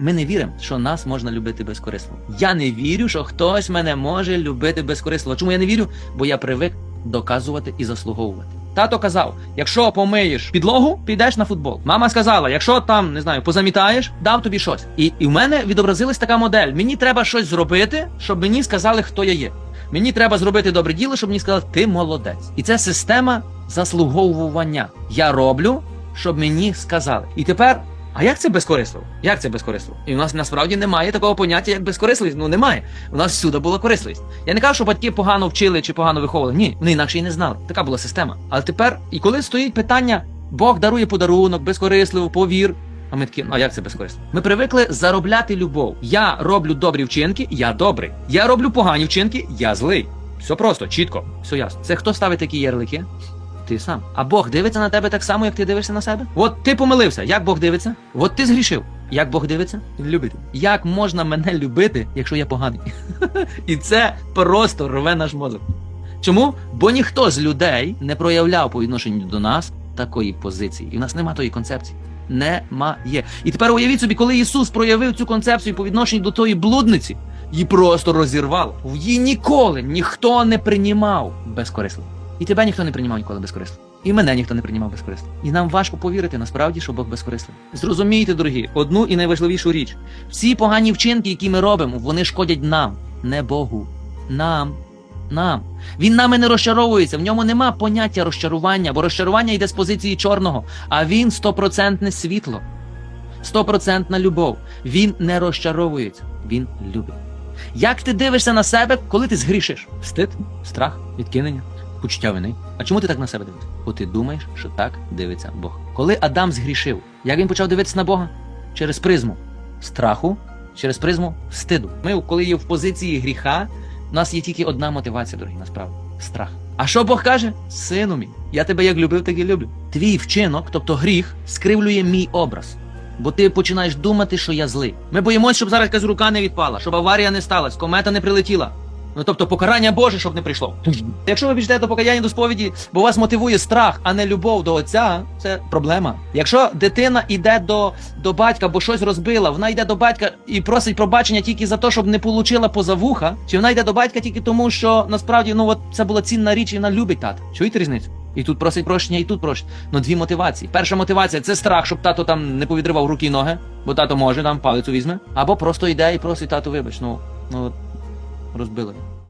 Ми не віримо, що нас можна любити безкорисливо. Я не вірю, що хтось мене може любити безкорисливо. Чому я не вірю? Бо я привик доказувати і заслуговувати. Тато казав: якщо помиєш підлогу, підеш на футбол. Мама сказала, якщо там не знаю, позамітаєш, дав тобі щось. І, і в мене відобразилась така модель. Мені треба щось зробити, щоб мені сказали, хто я є. Мені треба зробити добре діло, щоб мені сказали, ти молодець. І це система заслуговування. Я роблю, щоб мені сказали. І тепер. А як це безкорисливо? Як це безкорисливо? І у нас насправді немає такого поняття, як безкорисливість. Ну немає. У нас всюди була корисливість. Я не кажу, що батьки погано вчили чи погано виховували. Ні, вони інакше і не знали. Така була система. Але тепер, і коли стоїть питання, Бог дарує подарунок, безкорисливо, повір. А ми такі, а як це безкорисливо? Ми привикли заробляти любов. Я роблю добрі вчинки, я добрий. Я роблю погані вчинки, я злий. Все просто, чітко, все ясно. Це хто ставить такі ярлики? Ти сам. А Бог дивиться на тебе так само, як ти дивишся на себе? От ти помилився. Як Бог дивиться? От ти згрішив. Як Бог дивиться? Любить. Як можна мене любити, якщо я поганий? І це просто рве наш мозок. Чому? Бо ніхто з людей не проявляв по відношенню до нас такої позиції. І в нас немає тої концепції. Немає. І тепер уявіть собі, коли Ісус проявив цю концепцію по відношенню до тої блудниці, її просто розірвало. Її ніколи ніхто не приймав безкорисливо. І тебе ніхто не приймав ніколи безкорисливо. І мене ніхто не приймав безкорисливо. І нам важко повірити насправді, що Бог безкорисливий. Зрозумійте, дорогі, одну і найважливішу річ: всі погані вчинки, які ми робимо, вони шкодять нам, не Богу. Нам. Нам. Він нами не розчаровується, в ньому нема поняття розчарування, бо розчарування йде з позиції чорного, а він стопроцентне світло, стопроцентна любов. Він не розчаровується, він любить. Як ти дивишся на себе, коли ти згрішиш? Стид, страх, відкинення, почуття вини. А чому ти так на себе дивишся? Бо ти думаєш, що так дивиться Бог. Коли Адам згрішив, як він почав дивитися на Бога? Через призму страху, через призму стиду. Ми, коли є в позиції гріха, у нас є тільки одна мотивація, дорогі, насправді страх. А що Бог каже? Сину мій, я тебе як любив, так і люблю. Твій вчинок, тобто гріх, скривлює мій образ. Бо ти починаєш думати, що я злий. Ми боїмося, щоб зараз якась рука не відпала, щоб аварія не сталася, комета не прилетіла. Ну тобто покарання Боже, щоб не прийшло. Якщо ви біжите до покаяння до сповіді, бо вас мотивує страх, а не любов до отця, це проблема. Якщо дитина йде до, до батька, бо щось розбила, вона йде до батька і просить пробачення тільки за те, щоб не получила поза вуха, чи вона йде до батька тільки тому, що насправді ну от це була цінна річ, і вона любить тата. Чуєте різницю? І тут просить прощення, і тут прощення. Ну дві мотивації. Перша мотивація це страх, щоб тато там не повідривав руки і ноги, бо тато може там палицю візьме. Або просто йде і просить тату, вибач, ну, ну розбили.